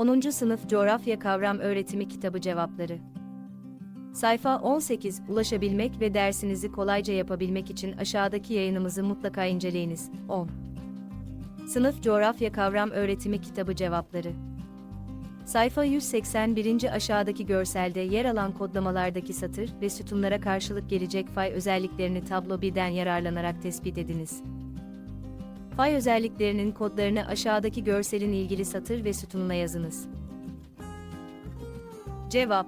10. Sınıf Coğrafya Kavram Öğretimi Kitabı Cevapları Sayfa 18 Ulaşabilmek ve dersinizi kolayca yapabilmek için aşağıdaki yayınımızı mutlaka inceleyiniz. 10. Sınıf Coğrafya Kavram Öğretimi Kitabı Cevapları Sayfa 181. aşağıdaki görselde yer alan kodlamalardaki satır ve sütunlara karşılık gelecek fay özelliklerini tablo 1'den yararlanarak tespit ediniz. Fay özelliklerinin kodlarını aşağıdaki görselin ilgili satır ve sütununa yazınız. Cevap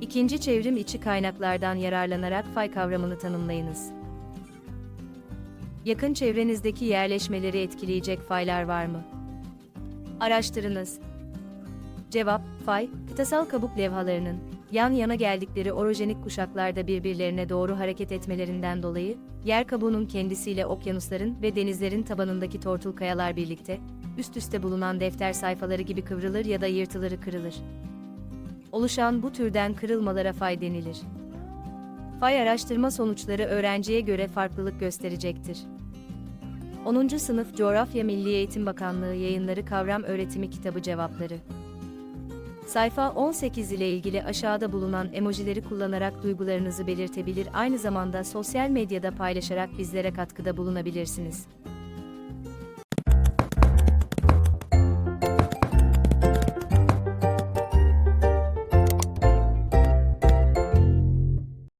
İkinci çevrim içi kaynaklardan yararlanarak fay kavramını tanımlayınız. Yakın çevrenizdeki yerleşmeleri etkileyecek faylar var mı? Araştırınız. Cevap, fay, kıtasal kabuk levhalarının, yan yana geldikleri orojenik kuşaklarda birbirlerine doğru hareket etmelerinden dolayı, yer kabuğunun kendisiyle okyanusların ve denizlerin tabanındaki tortul kayalar birlikte, üst üste bulunan defter sayfaları gibi kıvrılır ya da yırtılır kırılır. Oluşan bu türden kırılmalara fay denilir. Fay araştırma sonuçları öğrenciye göre farklılık gösterecektir. 10. Sınıf Coğrafya Milli Eğitim Bakanlığı Yayınları Kavram Öğretimi Kitabı Cevapları Sayfa 18 ile ilgili aşağıda bulunan emojileri kullanarak duygularınızı belirtebilir aynı zamanda sosyal medyada paylaşarak bizlere katkıda bulunabilirsiniz.